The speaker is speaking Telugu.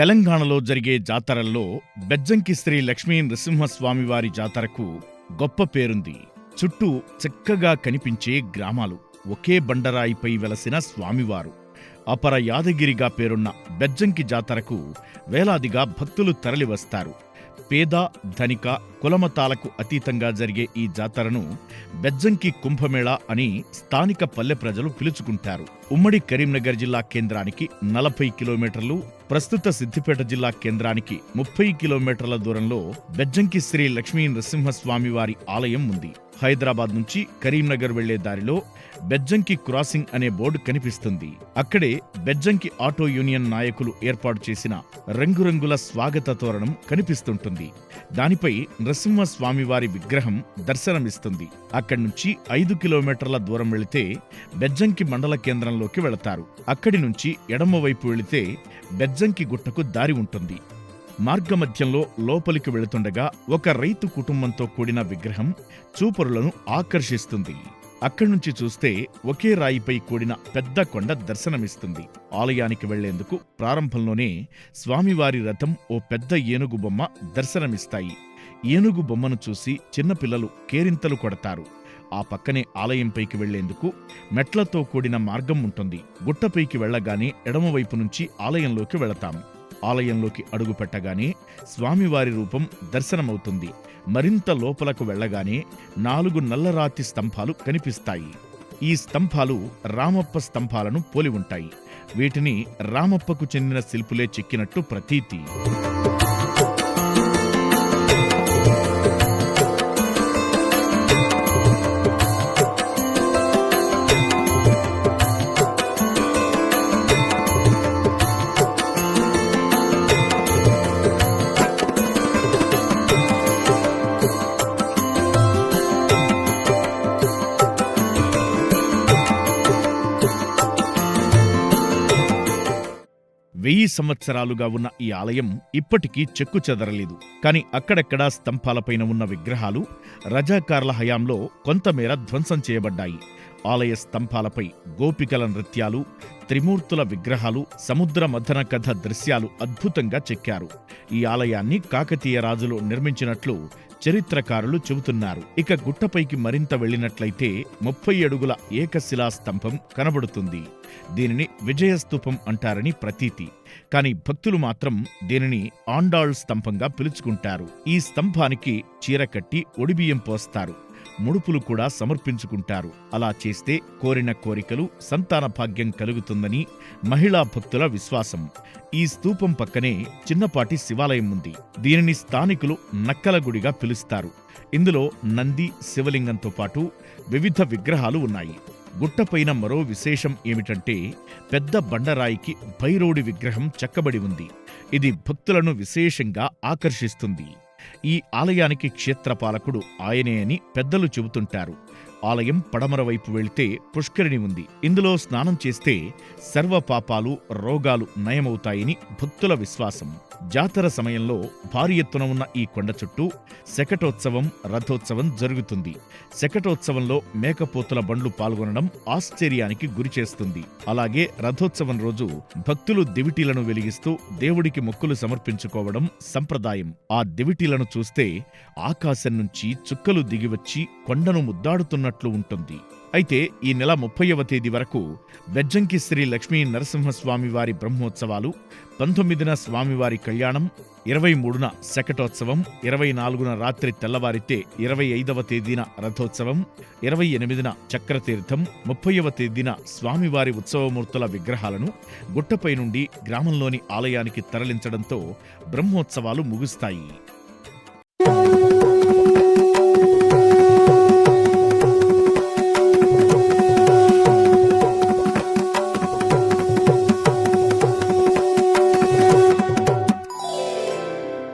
తెలంగాణలో జరిగే జాతరల్లో బెజ్జంకి శ్రీ లక్ష్మీ నృసింహస్వామివారి జాతరకు గొప్ప పేరుంది. చుట్టూ చక్కగా కనిపించే గ్రామాలు ఒకే బండరాయిపై వెలసిన స్వామివారు. అపర యాదగిరిగా పేరున్న బెజ్జంకి జాతరకు వేలాదిగా భక్తులు తరలివస్తారు. పేద ధనిక కులమతాలకు అతీతంగా జరిగే ఈ జాతరను బెజ్జంకి కుంభమేళా అని స్థానిక పల్లె ప్రజలు పిలుచుకుంటారు. ఉమ్మడి కరీంనగర్ జిల్లా కేంద్రానికి నలభై కిలోమీటర్లు ప్రస్తుత సిద్దిపేట జిల్లా కేంద్రానికి ముప్పై కిలోమీటర్ల దూరంలో బెజ్జంకి శ్రీ లక్ష్మీ నరసింహస్వామి వారి ఆలయం ఉంది. హైదరాబాద్ నుంచి కరీంనగర్ వెళ్ళే దారిలో బెజ్జంకి క్రాసింగ్ అనే బోర్డు కనిపిస్తుంది. అక్కడే బెజ్జంకి ఆటో యూనియన్ నాయకులు ఏర్పాటు చేసిన రంగురంగుల స్వాగత తోరణం కనిపిస్తుంటుంది. దానిపై నరసింహస్వామివారి విగ్రహం దర్శనమిస్తుంది. అక్కడి నుంచి ఐదు కిలోమీటర్ల దూరం వెళితే బెజ్జంకి మండల కేంద్రంలోకి వెళతారు. అక్కడి నుంచి ఎడమవైపు వెళితే బెజ్జంకి గుట్టకు దారి ఉంటుంది. మార్గమధ్యంలో లోపలికి వెళుతుండగా ఒక రైతు కుటుంబంతో కూడిన విగ్రహం చూపరులను ఆకర్షిస్తుంది. అక్కడి నుంచి చూస్తే ఒకే రాయిపై కూడిన పెద్ద కొండ దర్శనమిస్తుంది. ఆలయానికి వెళ్ళేందుకు ప్రారంభంలోనే స్వామివారి రథం ఓ పెద్ద ఏనుగు బొమ్మ దర్శనమిస్తాయి. ఏనుగు బొమ్మను చూసి చిన్నపిల్లలు కేరింతలు కొడతారు. ఆ పక్కనే ఆలయంపైకి వెళ్ళేందుకు మెట్లతో కూడిన మార్గం ఉంటుంది. గుట్టపైకి వెళ్ళగానే ఎడమవైపు నుంచి ఆలయంలోకి వెళతాము ఆలయంలోకి అడుగుపెట్టగానే స్వామివారి రూపం దర్శనమవుతుంది. మరింత లోపలకు వెళ్ళగానే నాలుగు నల్లరాతి స్తంభాలు కనిపిస్తాయి. ఈ స్తంభాలు రామప్ప స్తంభాలను పోలి ఉంటాయి. వీటిని రామప్పకు చెందిన శిల్పులే చెక్కినట్టు ప్రతీతి. వెయ్యి సంవత్సరాలుగా ఉన్న ఈ ఆలయం ఇప్పటికీ చెక్కు చెదరలేదు. కాని అక్కడక్కడా స్తంభాలపైన ఉన్న విగ్రహాలు రజాకార్ల హయాంలో కొంతమేర ధ్వంసం చేయబడ్డాయి. ఆలయ స్తంభాలపై గోపికల నృత్యాలు త్రిమూర్తుల విగ్రహాలు సముద్ర మథన కథ దృశ్యాలు అద్భుతంగా చెక్కారు. ఈ ఆలయాన్ని కాకతీయ రాజులు నిర్మించినట్లు చరిత్రకారులు చెబుతున్నారు. ఇక గుట్టపైకి మరింత వెళ్ళినట్లయితే ముప్పై అడుగుల ఏకశిలా స్తంభం కనబడుతుంది. దీనిని విజయస్తూపం అంటారని ప్రతీతి. కాని భక్తులు మాత్రం దీనిని ఆండాళ్ స్తంభంగా పిలుచుకుంటారు. ఈ స్తంభానికి చీర కట్టి ఒడిబియ్యం పోస్తారు. ముడుపులు కూడా సమర్పించుకుంటారు. అలా చేస్తే కోరిన కోరికలు సంతాన భాగ్యం కలుగుతుందని మహిళా భక్తుల విశ్వాసం. ఈ స్తూపం పక్కనే చిన్నపాటి శివాలయం ఉంది. దీనిని స్థానికులు నక్కల గుడిగా పిలుస్తారు. ఇందులో నంది శివలింగంతో పాటు వివిధ విగ్రహాలు ఉన్నాయి. గుట్టపైన మరో విశేషం ఏమిటంటే పెద్ద బండరాయికి భైరోడి విగ్రహం చెక్కబడి ఉంది. ఇది భక్తులను విశేషంగా ఆకర్షిస్తుంది. ఈ ఆలయానికి క్షేత్రపాలకుడు ఆయనే అని పెద్దలు చెబుతుంటారు. ఆలయం పడమర వైపు వెళ్తే పుష్కరిణి ఉంది. ఇందులో స్నానం చేస్తే సర్వ పాపాలు రోగాలు నయమవుతాయని భక్తుల విశ్వాసం. జాతర సమయంలో భారీ ఎత్తున ఉన్న ఈ కొండ చుట్టూ శకటోత్సవం రథోత్సవం జరుగుతుంది. శకటోత్సవంలో మేకపోతుల బండ్లు పాల్గొనడం ఆశ్చర్యానికి గురిచేస్తుంది అలాగే రథోత్సవం రోజు భక్తులు దివిటీలను వెలిగిస్తూ దేవుడికి మొక్కులు సమర్పించుకోవడం సంప్రదాయం. ఆ దివిటీలను చూస్తే ఆకాశం నుంచి చుక్కలు దిగివచ్చి కొండను ముద్దాడుతున్న ముద్దాడుతున్నట్లు ఉంటుంది. అయితే ఈ నెల ముప్పైవ తేదీ వరకు బెజ్జంకి శ్రీ లక్ష్మీ నరసింహస్వామి వారి బ్రహ్మోత్సవాలు పంతొమ్మిదిన స్వామివారి కళ్యాణం ఇరవై మూడున శకటోత్సవం ఇరవై నాలుగున రాత్రి తెల్లవారితే ఇరవై ఐదవ తేదీన రథోత్సవం ఇరవై ఎనిమిదిన చక్రతీర్థం ముప్పైవ తేదీన స్వామివారి ఉత్సవమూర్తుల విగ్రహాలను గుట్టపై నుండి గ్రామంలోని ఆలయానికి తరలించడంతో బ్రహ్మోత్సవాలు ముగుస్తాయి.